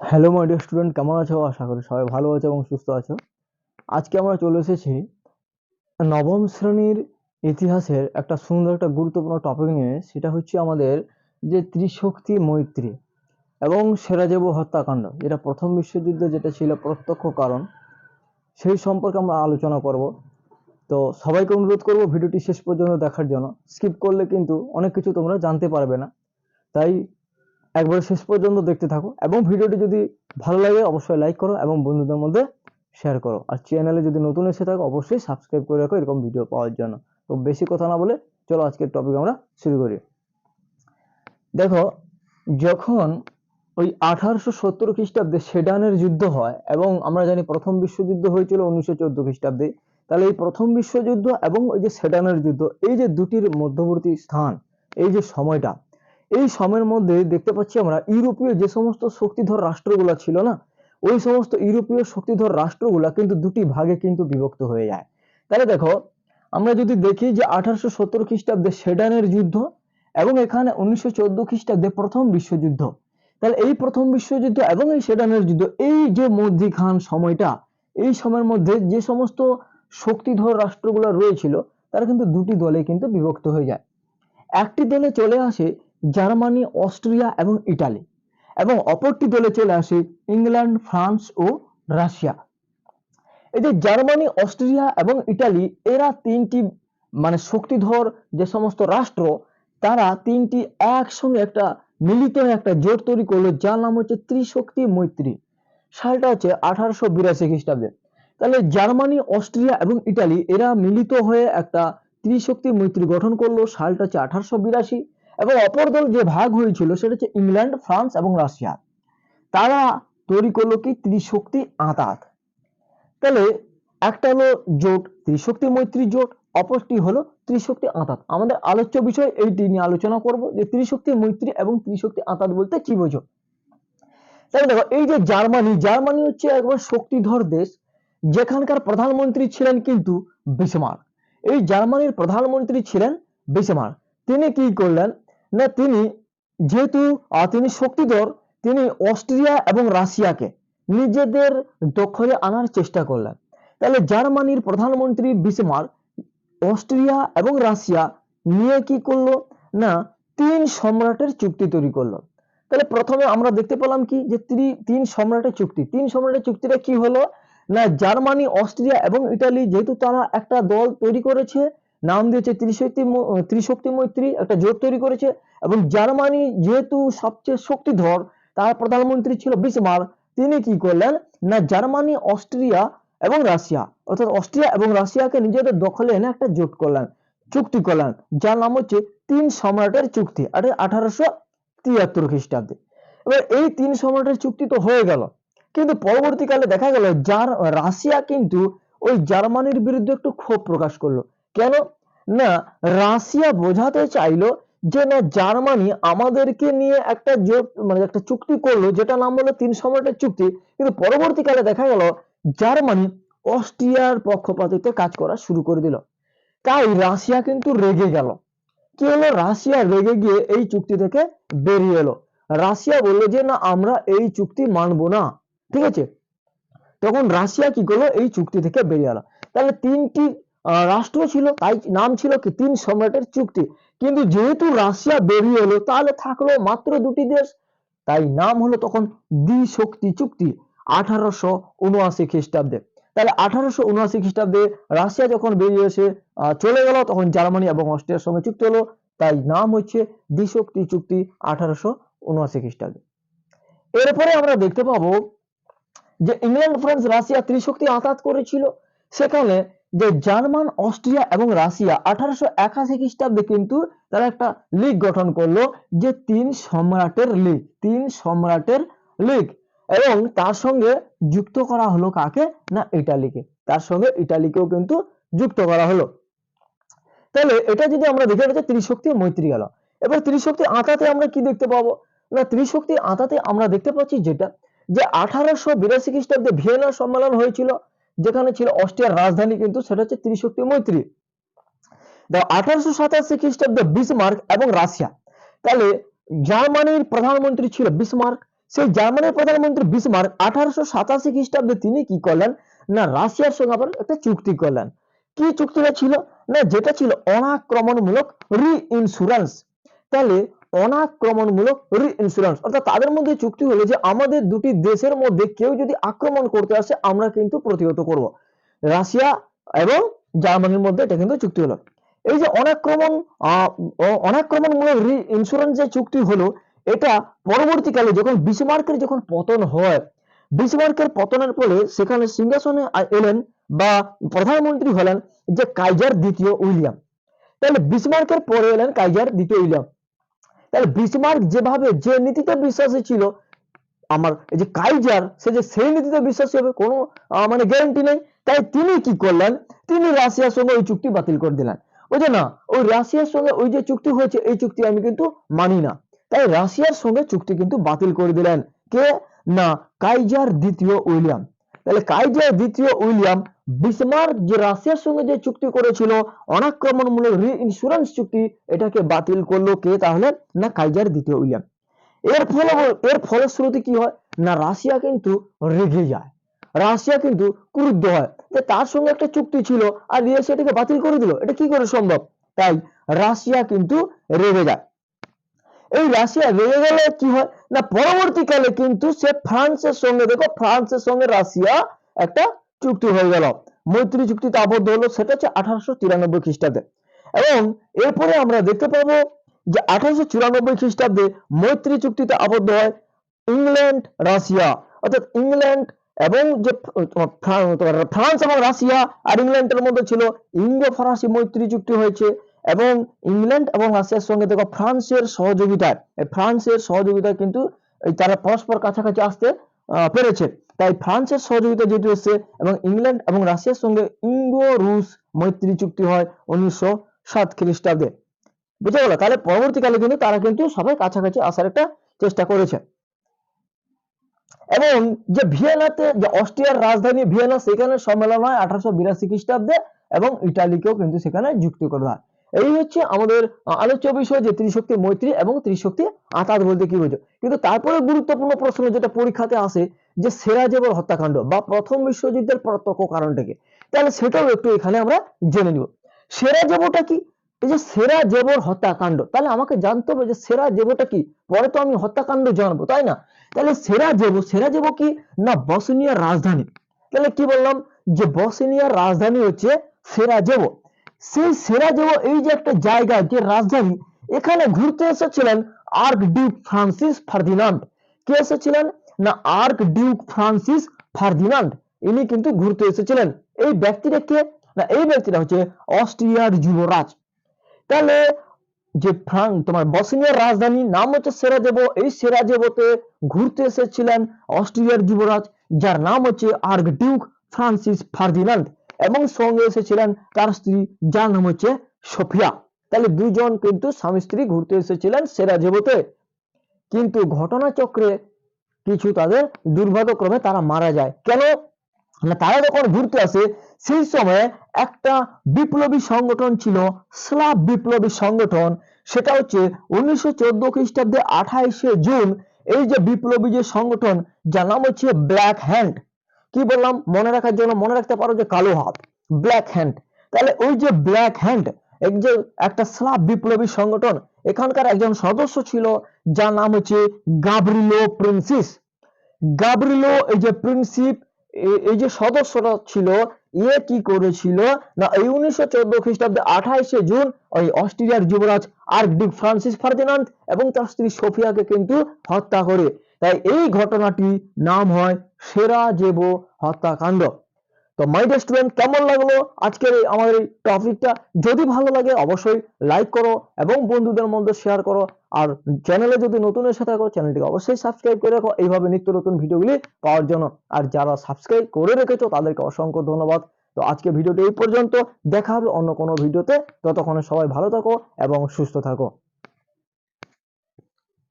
Hello my dear student কেমন আছো? আশা করি সবাই ভালো আছো এবং সুস্থ আছো। আজকে আমরা চলে এসেছি নবম শ্রেণির ইতিহাসের একটা সুন্দর একটা গুরুত্বপূর্ণ টপিক নিয়ে। সেটা হচ্ছে আমাদের যে ত্রিশক্তি মৈত্রী এবং সেরাজেবু হত্যাকাণ্ড। যেটা প্রথম বিশ্বযুদ্ধে যেটা ছিল প্রত্যক্ষ কারণ, সেই সম্পর্কে আমরা আলোচনা করব। তো সবাইকে অনুরোধ করব ভিডিওটি শেষ পর্যন্ত দেখার জন্য। স্কিপ করলে কিন্তু অনেক কিছু তোমরা জানতে পারবে না। তাই একবার শেষ পর্যন্ত দেখতে থাকো এবং ভিডিওটি যদি ভালো লাগে অবশ্যই লাইক করো এবং বন্ধুদের মধ্যে শেয়ার করো। আর চ্যানেলে যদি নতুন এসে থাকো, অবশ্যই সাবস্ক্রাইব করে রাখো এরকম ভিডিও পাওয়ার জন্য। তো বেশি কথা না বলে চলো আজকের টপিক আমরা শুরু করি। দেখো, যখন ওই আঠারোশো সত্তর খ্রিস্টাব্দে সেডানের যুদ্ধ হয় এবং আমরা জানি প্রথম বিশ্বযুদ্ধ হয়েছিল উনিশশো চোদ্দ খ্রিস্টাব্দে, তাহলে এই প্রথম বিশ্বযুদ্ধ এবং ওই যে সেডানের যুদ্ধ, এই যে দুটির মধ্যবর্তী স্থান, এই যে সময়টা এই সময়ের মধ্যে দেখতে পাচ্ছি আমরা ইউরোপীয় যে সমস্ত শক্তিধর রাষ্ট্রগুলো ছিল না, ওই সমস্ত ইউরোপীয় শক্তিধর রাষ্ট্রগুলা কিন্তু দুটি ভাগে কিন্তু বিভক্ত হয়ে যায়। তাহলে দেখো, আমরা যদি দেখি যে আঠারোশো সত্তর খ্রিস্টাব্দে সেডানের যুদ্ধ এবং এখানে উনিশশো চোদ্দ খ্রিস্টাব্দে প্রথম বিশ্বযুদ্ধ। তাহলে এই প্রথম বিশ্বযুদ্ধ এবং এই সেডানের যুদ্ধ, এই যে মধ্যিখান সময়টা, এই সময়ের মধ্যে যে সমস্ত শক্তিধর রাষ্ট্রগুলো রয়েছিল, তারা কিন্তু দুটি দলে কিন্তু বিভক্ত হয়ে যায়। একটি দলে চলে আসে জার্মানি, অস্ট্রিয়া এবং ইটালি। এবং অপরটি দলে চলে আসে ইংল্যান্ড, ফ্রান্স ও রাশিয়া। এই যে জার্মানি, অস্ট্রিয়া এবং ইটালি, এরা তিনটি মানে শক্তিধর যে সমস্ত রাষ্ট্র, তারা তিনটি একসঙ্গে একটা মিলিত একটা জোট তৈরি করল, যার নাম হচ্ছে ত্রিশক্তি মৈত্রী। সালটা হচ্ছে আঠারোশো বিরাশি খ্রিস্টাব্দে। তাহলে জার্মানি, অস্ট্রিয়া এবং ইটালি, এরা মিলিত হয়ে একটা ত্রিশক্তি মৈত্রী গঠন করল, সালটা হচ্ছে আঠারোশো বিরাশি। এবং অপর দল যে ভাগ হয়েছিল সেটা হচ্ছে ইংল্যান্ড, ফ্রান্স এবং রাশিয়া। তারা তৈরি করল কি? ত্রিশক্তি আঁতাত। তাহলে একটা হলো জোট, ত্রিশক্তি মৈত্রী জোট, অপরটি হলো ত্রিশক্তি আঁতাত। আমাদের আলোচ্য বিষয় এইটি নিয়ে আলোচনা করব যে ত্রিশক্তি মৈত্রী এবং ত্রিশক্তি আঁতাত বলতে কি বোঝো? তাহলে দেখো, এই যে জার্মানি জার্মানি হচ্ছে একবার শক্তিধর দেশ, যেখানকার প্রধানমন্ত্রী ছিলেন কিন্তু বিসমার্ক। এই জার্মানির প্রধানমন্ত্রী ছিলেন বিসমার্ক। তিনি কি করলেন? না, তিনি যেহেতু তিনি শক্তিধর, তিনি অস্ট্রিয়া এবং রাশিয়াকে নিজেদের দখলে আনার চেষ্টা করলেন। তাহলে জার্মানির প্রধানমন্ত্রী বিসমার্ক অস্ট্রিয়া এবং রাশিয়া নিয়ে কি করল? না, তিন সম্রাটের চুক্তি তৈরি করল। তাহলে প্রথমে আমরা দেখতে পেলাম কি? যে তিন সম্রাটের চুক্তি। তিন সম্রাটের চুক্তিটা কি হলো? না, জার্মানি, অস্ট্রিয়া এবং ইটালি, যেহেতু তারা একটা দল তৈরি করেছে নাম দিয়েছে ত্রিশক্তি ত্রিশক্তি মৈত্রী, একটা জোট তৈরি করেছে এবং জার্মানি যেহেতু সবচেয়ে শক্তিধর, তার প্রধানমন্ত্রী ছিল বিসমার্ক তিনি কি করলেন? না, জার্মানি, অস্ট্রিয়া এবং রাশিয়া, অর্থাৎ অস্ট্রিয়া এবং রাশিয়াকে নিজেদের দখলে এনে একটা জোট করলেন, চুক্তি করলেন, যার নাম হচ্ছে তিন সম্রাটের চুক্তি আর আঠারোশো তিয়াত্তর খ্রিস্টাব্দে। এবার এই তিন সম্রাটের চুক্তি তো হয়ে গেল, কিন্তু পরবর্তীকালে দেখা গেল, যার, রাশিয়া কিন্তু ওই জার্মানির বিরুদ্ধে একটু ক্ষোভ প্রকাশ করল। কেন? না, রাশিয়া বোঝাতে চাইলো যে, না, জার্মানি আমাদেরকে নিয়ে একটা জোট মানে একটা চুক্তি করল যেটা নাম হলো তিন সম্রাটের চুক্তি। কিন্তু পরবর্তীকালে দেখা গেল, জার্মানি অস্ট্রিয়ার পক্ষপাতিত্বে কাজ করা শুরু করে দিল। তাই রাশিয়া কিন্তু রেগে গেল। কি হলো? রাশিয়া রেগে গিয়ে এই চুক্তি থেকে বেরিয়ে এলো। রাশিয়া বলল যে, না, আমরা এই চুক্তি মানবো না। ঠিক আছে? তখন রাশিয়া কি করল? এই চুক্তি থেকে বেরিয়ে এলো। তাহলে তিনটি রাষ্ট্র ছিল, তাই নাম ছিল কি? তিন সম্রাটের চুক্তি। কিন্তু যেহেতু রাশিয়া বেরিয়ে এলো, তাহলে থাকল মাত্র দুটি দেশ। তাই নাম হলো তখন দ্বিশক্তি চুক্তি, আঠারোশো উনআশি খ্রিস্টাব্দে। তাহলে আঠারোশো উনআশি খ্রিস্টাব্দে রাশিয়া যখন বেরিয়ে এসে চলে গেল, তখন জার্মানি এবং অস্ট্রিয়ার সঙ্গে চুক্তি হলো। তাই নাম হচ্ছে দ্বিশক্তি চুক্তি, আঠারোশো উনআশি খ্রিস্টাব্দে। এরপরে আমরা দেখতে পাবো যে ইংল্যান্ড, ফ্রান্স, রাশিয়া ত্রিশক্তি আঘাত করেছিল। সেখানে যে জার্মান, অস্ট্রিয়া এবং রাশিয়া আঠারোশো একাশি খ্রিস্টাব্দে কিন্তু তারা একটা লীগ গঠন করল যে তিন সম্রাটের লীগ, তিন সম্রাটের লীগ। এবং তার সঙ্গে যুক্ত করা হলো কাকে? না, ইটালিকে। তার সঙ্গে ইটালিকেও কিন্তু যুক্ত করা হলো। তাহলে এটা যদি আমরা দেখে, এটা ত্রিশক্তি মৈত্রী গেল এবার ত্রিশক্তি আঁতাতে আমরা কি দেখতে পাবো? না, ত্রিশক্তি আঁতাতে আমরা দেখতে পাচ্ছি যেটা? যে আঠারোশো বিরাশি খ্রিস্টাব্দে ভিয়েনা সম্মেলন হয়েছিল। যেখানে ছিল অস্ট্রিয়ার রাজধানী কিন্তু সেটা হচ্ছে ত্রিশক্তি মৈত্রী। আঠারোশো সাতাশি খ্রিস্টাব্দে বিসমার্ক এবং রাশিয়া। তাহলে জার্মানির প্রধানমন্ত্রী ছিল বিসমার্ক। সেই জার্মানির প্রধানমন্ত্রী বিসমার্ক আঠারোশো সাতাশি খ্রিস্টাব্দে তিনি কি করলেন? না, রাশিয়ার সঙ্গে আবার একটা চুক্তি করলেন। কি চুক্তিটা ছিল? না, যেটা ছিল অনাক্রমণমূলক রি ইন্স্যুরেন্স তাহলে অনাক্রমণমূলক রি ইন্স্যুরেন্স অর্থাৎ তাদের মধ্যে চুক্তি হলো যে আমাদের দুটি দেশের মধ্যে কেউ যদি আক্রমণ করতে আসে, আমরা কিন্তু প্রতিহত করব। রাশিয়া এবং জার্মানির মধ্যে এটা কিন্তু চুক্তি হলো। এই যে অনাক্রমণ অনাক্রমণমূলক রি ইন্স্যুরেন্স যে চুক্তি হলো, এটা পরবর্তীকালে যখন বিসমার্কের যখন পতন হয়, বিসমার্কের পতনের ফলে সেখানে সিংহাসনে এলেন বা প্রধানমন্ত্রী হলেন যে কাইজার দ্বিতীয় উইলিয়াম। তাহলে বিসমার্কের পরে এলেন কাইজার দ্বিতীয় উইলিয়াম। তাহলে বিসমার্ক যেভাবে যে নীতিতে বিশ্বাসী ছিল, আমার এই যে কাইজার, সে যে সেই নীতিতে বিশ্বাসী হবে, কোনো মানে গ্যারান্টি নেই। তাই তিনি কি করলেন? তিনি রাশিয়ার সঙ্গে ওই চুক্তি বাতিল করে দিলেন। ওই যে না? ওই রাশিয়ার সঙ্গে ওই যে চুক্তি হয়েছে, এই চুক্তি আমি কিন্তু মানি না। তাই রাশিয়ার সঙ্গে চুক্তি কিন্তু বাতিল করে দিলেন। কে? না, কাইজার দ্বিতীয় উইলিয়াম। তাহলে কাইজার দ্বিতীয় উইলিয়াম বিসমার্ক যে রাশিয়ার সঙ্গে যে চুক্তি করেছিল, অনাক্রমণমূলক রি ইন্স্যুরেন্স চুক্তি, এটাকে বাতিল করল কে তাহলে? না কাইজার দ্বিতীয় উইলিয়াম। এর ফলে এর ফলশ্রুতি কি হয়? না রাশিয়া কিন্তু রেগে যায়। রাশিয়া কিন্তু ক্রুদ্ধ হয়। যে তার সঙ্গে একটা চুক্তি ছিল আর রিয়া সেটাকে বাতিল করে দিল। এটা কি করে সম্ভব? তাই রাশিয়া কিন্তু রেগে যায়। এই রাশিয়া রেগে গেলে কি হয়? না পরবর্তীকালে কিন্তু সে ফ্রান্সের সঙ্গে, দেখো ফ্রান্সের সঙ্গে রাশিয়া একটা চুক্তি হয়ে গেল। মৈত্রী চুক্তিতে আবদ্ধ হলো, সেটা হচ্ছে আঠারোশো তিরানব্বই খ্রিস্টাব্দে। এবং এরপরে আমরা দেখতে পাবো যে আঠারোশো চুরানব্বই খ্রিস্টাব্দে মৈত্রী চুক্তিতে আবদ্ধ হয় ইংল্যান্ড, রাশিয়া। অর্থাৎ ইংল্যান্ড এবং যে ফ্রান্স এবং রাশিয়া আর ইংল্যান্ডের মধ্যে ছিল ইঙ্গো ফরাসি মৈত্রী চুক্তি হয়েছে। এবং ইংল্যান্ড এবং রাশিয়ার সঙ্গে দেখো ফ্রান্সের সহযোগিতায় ফ্রান্সের সহযোগিতায় কিন্তু তারা পরস্পর কাছাকাছি আসতে পেরেছে। তাই ফ্রান্সের সহযোগিতা যেটি এসছে এবং ইংল্যান্ড এবং রাশিয়ার সঙ্গে ইঙ্গো রুশ মৈত্রী চুক্তি হয় উনিশশো সাত খ্রিস্টাব্দে। বুঝে গেল তাহলে পরবর্তীকালে কিন্তু তারা কিন্তু সবাই কাছাকাছি আসার একটা চেষ্টা করেছে। এবং যে ভিয়েনাতে, যে অস্ট্রিয়ার রাজধানী ভিয়েনা, সেখানে সম্মেলন হয় আঠারোশো বিরাশি খ্রিস্টাব্দে এবং ইটালিকেও কিন্তু সেখানে যুক্ত করা হয়। এই হচ্ছে আমাদের আলোচ্য বিষয় যে ত্রিশক্তি মৈত্রী এবং ত্রিশক্তি আতাত বলতে কি বোঝো। কিন্তু তারপরে গুরুত্বপূর্ণ প্রশ্ন যেটা পরীক্ষাতে আসে, যে সেরাজেবর হত্যাকাণ্ড বা প্রথম বিশ্বযুদ্ধের প্রত্যক্ষ কারণটাকে তাহলে সেটাও একটু এখানে আমরা জেনে নিব। সেরাজেবটা কি? এই যে সেরা জেবর হত্যাকাণ্ড, তাহলে আমাকে জানতে হবে যে সেরা জেবটা কি? পরে তো আমি হত্যাকাণ্ড জানব, তাই না? তাহলে সেরা জেব সেরা জেব কি? না, বসনিয়ার রাজধানী। তাহলে কি বললাম? যে বসনিয়ার রাজধানী হচ্ছে সেরা জেব সেই সেরা জেব এই যে একটা জায়গা, যে রাজধানী, এখানে ঘুরতে এসেছিলেন আর্ক ডিউক ফ্রান্সিস ফার্দিনান্ড। কে এসেছিলেন? না আর্ক ডিউক ফ্রান্সিস ফার্দিনান্ড। ইনি কিন্তু ঘুরতে এসেছিলেন। এই ব্যক্তিটা কে? না, এই ব্যক্তিটা হচ্ছে অস্ট্রিয়ার যুবরাজ। তাহলে যে ফ্রান তোমার বসনিয়ার রাজধানী, নাম হচ্ছে সেরাজেবো এই সেরাজেবোতে ঘুরতে এসেছিলেন অস্ট্রিয়ার যুবরাজ, যার নাম হচ্ছে আর্ক ডিউক ফ্রান্সিস ফার্দিনান্ড। এবং সঙ্গে এসেছিলেন তার স্ত্রী যার নাম হচ্ছে সোফিয়া। তাহলে দুজন কিন্তু স্বামী স্ত্রী ঘুরতে এসেছিলেন সেরা সেরাজেবোতে কিন্তু ঘটনাচক্রে কিছু তাদের দুর্ভাগ্যক্রমে তারা মারা যায়। কেন? না, তারা যখন ঘুরতে আসে, সেই সময় একটা বিপ্লবী সংগঠন ছিল স্লাব বিপ্লবী সংগঠন। সেটা হচ্ছে উনিশশো চোদ্দ খ্রিস্টাব্দে আঠাইশে জুন, এই যে বিপ্লবী যে সংগঠন, যার নাম হচ্ছে ব্ল্যাক হ্যান্ড। কি বললাম? মনে রাখার জন্য মনে রাখতে পারো যে কালো হাত ব্ল্যাক হ্যান্ড তাহলে ওই যে ব্ল্যাক হ্যান্ড এই যে একটা স্লাভ বিপ্লবী সংগঠন, এখানকার একজন সদস্য ছিল, যার নাম হচ্ছে গাবরিলো প্রিন্সিস। গাবরিলো এই যে প্রিন্সিপ এই যে সদস্যরা ছিল ইয়ে কি করেছিল? না, এই উনিশশো চোদ্দ খ্রিস্টাব্দে আঠাইশে জুন ওই অস্ট্রেলিয়ার যুবরাজ আর্কডিক ফ্রান্সিস ফার্দিনান্ড এবং তার স্ত্রী সোফিয়াকে কিন্তু হত্যা করে। তাই এই ঘটনাটি নাম হয় সেরা জেবো হত্যাকাণ্ড। তো মাই স্টুডেন্ট কেমন লাগল আজকের এই আমাদের এই টপিকটা যদি ভালো লাগে অবশ্যই লাইক করো এবং বন্ধুদের মধ্যে শেয়ার করো। আর চ্যানেলে যদি নতুন এসে থাকো চ্যানেলটিকে অবশ্যই সাবস্ক্রাইব করে রাখো। এইভাবে নিত্য নতুন ভিডিওগুলি পাওয়ার জন্য। আর যারা সাবস্ক্রাইব করে রেখেছো, তাদেরকে অসংখ্য ধন্যবাদ। তো আজকে ভিডিওটি এই পর্যন্ত। দেখা হবে অন্য কোনো ভিডিওতে। ততক্ষণে সবাই ভালো থাকো এবং সুস্থ থাকো।